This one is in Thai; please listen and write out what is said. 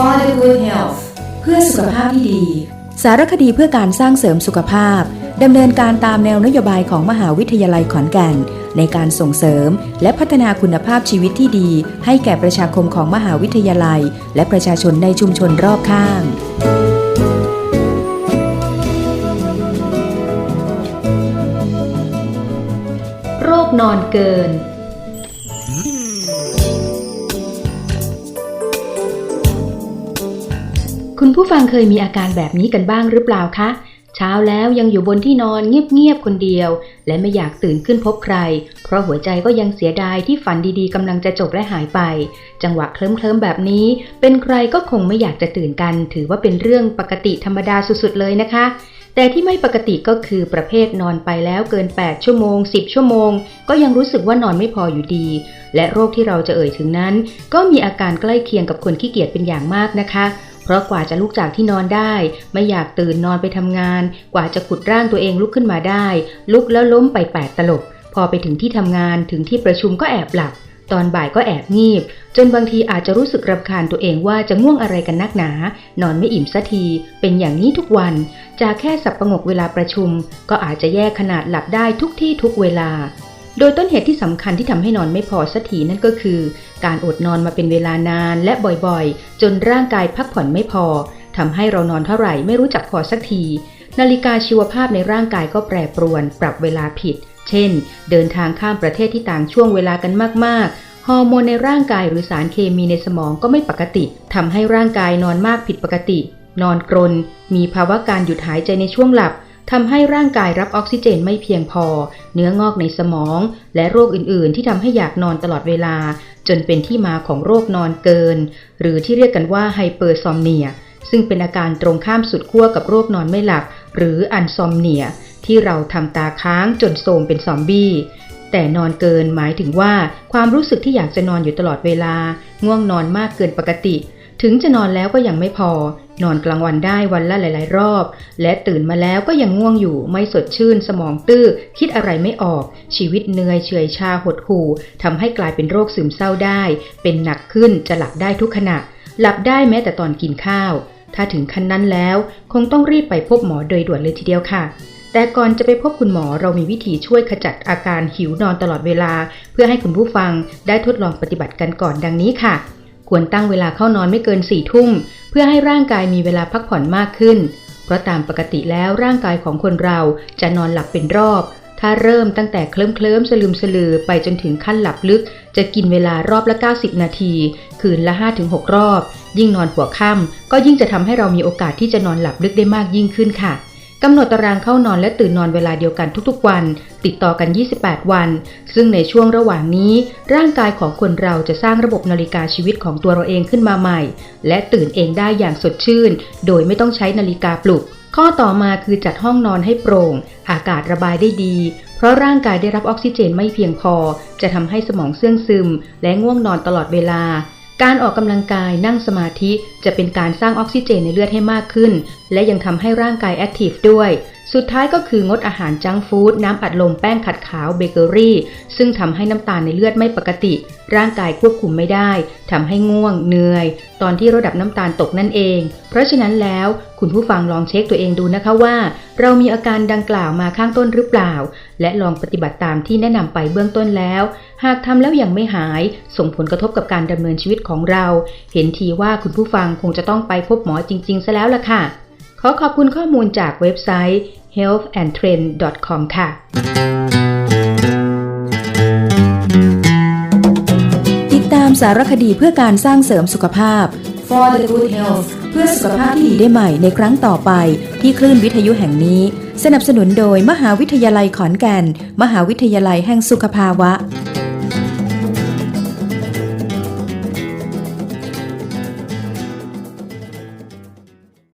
for the good health เพื่อสุขภาพที่ดี สารคดีเพื่อการสร้างเสริมสุขภาพดำเนินการตามแนวนโยบายของมหาวิทยาลัยขอนแก่น ในการส่งเสริม และพัฒนาคุณภาพชีวิตที่ดี ให้แก่ประชาคมของมหาวิทยาลัย และประชาชนในชุมชนรอบข้างโรคนอนเกิน คุณผู้ฟังเคยมีอาการแบบนี้กันบ้างหรือเปล่าคะ เช้าแล้วยังอยู่บนที่นอนเงียบๆคนเดียว และไม่อยากตื่นขึ้นพบใคร เพราะหัวใจก็ยังเสียดายที่ฝันดีๆกำลังจะจบและหายไป จังหวะเคลิ้มๆแบบนี้ เป็นใครก็คงไม่อยากจะตื่นกัน ถือว่าเป็นเรื่องปกติธรรมดาสุดๆเลยนะคะแต่ที่ไม่ปกติก็คือประเภทนอนไปแล้วเกิน 8 ชั่วโมง 10 ชั่วโมง ก็ยังรู้สึกว่านอนไม่พออยู่ดี และโรคที่เราจะเอ่ยถึงนั้น ก็มีอาการใกล้เคียงกับคนขี้เกียจเป็นอย่างมากนะคะ ราะกว่าจะลุกจากที่นอนได้ ไม่อยากตื่นนอนไปทำงาน กว่าจะขุดร่างตัวเองลุกขึ้นมาได้ ลุกแล้วล้มไปแปดตลบ พอไปถึงที่ทำงานถึงที่ประชุมก็แอบหลับ ตอนบ่ายก็แอบงีบ จนบางทีอาจจะรู้สึกรำคาญตัวเองว่าจะง่วงอะไรกันนักหนา นอนไม่อิ่มสักที เป็นอย่างนี้ทุกวัน จากแค่สับประงกเวลาประชุม ก็อาจจะแยกขนาดหลับได้ทุกที่ทุกเวลา โดยต้นเหตุที่สำคัญที่ทำให้นอนไม่พอสักทีนั่นก็คือ การอดนอนมาเป็นเวลานานและบ่อยๆ จนร่างกายพักผ่อนไม่พอทำให้เรานอนเท่าไหร่ไม่รู้จักพอสักที นาฬิกาชีวภาพในร่างกายก็แปรปรวน ปรับเวลาผิด เช่น เดินทางข้ามประเทศที่ต่างช่วงเวลากันมากๆ ฮอร์โมนในร่างกายหรือสารเคมีในสมองก็ไม่ปกติทำให้ร่างกายนอนมากผิดปกติ นอนกรน มีภาวะการหยุดหายใจในช่วงหลับ ทำให้ร่างกายรับออกซิเจนไม่เพียงพอ เนื้องอกในสมอง และโรคอื่นๆ ที่ทำให้อยากนอนตลอดเวลา จนเป็นที่มาของโรคนอนเกิน หรือที่เรียกกันว่าไฮเปอร์ซอมเนีย ซึ่งเป็นอาการตรงข้ามสุดขั้วกับโรคนอนไม่หลับ หรืออันซอมเนีย ที่เราทำตาค้างจนโทมเป็นซอมบี้แต่นอนเกินหมายถึงว่าความรู้สึกที่อยากจะนอนอยู่ตลอดเวลา ง่วงนอนมากเกินปกติ ถึงจะนอนแล้วก็ยังไม่พอ นอนกลางวันได้วันละหลาย ๆ รอบ และตื่นมาแล้วก็ยังง่วงอยู่ไม่สดชื่น สมองตื้อ คิดอะไรไม่ออก ชีวิตเหนื่อยเฉยชาหดหู่ทำให้กลายเป็นโรคซึมเศร้าได้ เป็นหนักขึ้นจะหลับได้ทุกขณะ หลับได้แม้แต่ตอนกินข้าว ถ้าถึงขั้นนั้นแล้ว คงต้องรีบไปพบหมอโดยด่วนเลยทีเดียวค่ะแต่ก่อนจะไปพบคุณหมอเรามีวิธีช่วยขจัดอาการหิวนอนตลอดเวลา เพื่อให้คุณผู้ฟังได้ทดลองปฏิบัติกันก่อนดังนี้ค่ะ ควรตั้งเวลาเข้านอนไม่เกินสี่ทุ่ม เพื่อให้ร่างกายมีเวลาพักผ่อนมากขึ้น เพราะตามปกติแล้วร่างกายของคนเราจะนอนหลับเป็นรอบ ถ้าเริ่มตั้งแต่เคลิ้มเคลิ้มสลืมสลือไปจนถึงขั้นหลับลึก จะกินเวลารอบละ 90 นาที คืนละ 5-6 รอบ ยิ่งนอนหัวค่ำก็ยิ่งจะทำให้เรามีโอกาสที่จะนอนหลับลึกได้มากยิ่งขึ้นค่ะ กำหนดตารางเข้านอนและตื่นนอนเวลาเดียวกันทุกๆวัน ติดต่อกัน 28 วัน ซึ่งในช่วงระหว่างนี้ ร่างกายของคนเราจะสร้างระบบนาฬิกาชีวิตของตัวเราเองขึ้นมาใหม่ และตื่นเองได้อย่างสดชื่น โดยไม่ต้องใช้นาฬิกาปลุก ข้อต่อมาคือจัดห้องนอนให้โปร่ง อากาศระบายได้ดี เพราะร่างกายได้รับออกซิเจนไม่เพียงพอ จะทำให้สมองเสื่องซึม และง่วงนอนตลอดเวลา การออกกำลังกายนั่งสมาธิจะเป็นการสร้างออกซิเจนในเลือดให้มากขึ้น และยังทำให้ร่างกายแอคทีฟด้วย สุดท้ายก็คืองดอาหารจังฟู้ดน้ำอัดลมแป้งขัดขาวเบเกอรี่ ซึ่งทำให้น้ำตาลในเลือดไม่ปกติ ร่างกายควบคุมไม่ได้ทำให้ง่วงเหนื่อย ตอนที่ระดับน้ำตาลตกนั่นเอง เพราะฉะนั้นแล้วคุณผู้ฟังลองเช็คตัวเองดูนะคะว่า เรามีอาการดังกล่าวมาข้างต้นหรือเปล่า และลองปฏิบัติตามที่แนะนำไปเบื้องต้นแล้ว หากทำแล้วยังไม่หาย ส่งผลกระทบกับการดำเนินชีวิตของเรา เห็นทีว่าคุณผู้ฟังคงจะต้องไปพบหมอจริง ๆ ซะแล้วล่ะค่ะ ขอขอบคุณข้อมูลจากเว็บไซต์ healthandtrend.com ค่ะ ติดตามสารคดีเพื่อการสร้างเสริมสุขภาพ for the good health เพื่อสุขภาพที่ดีได้ใหม่ในครั้งต่อไป ที่คลื่นวิทยุแห่งนี้ สนับสนุนโดยมหาวิทยาลัยขอนแก่น มหาวิทยาลัยแห่งสุขภาวะ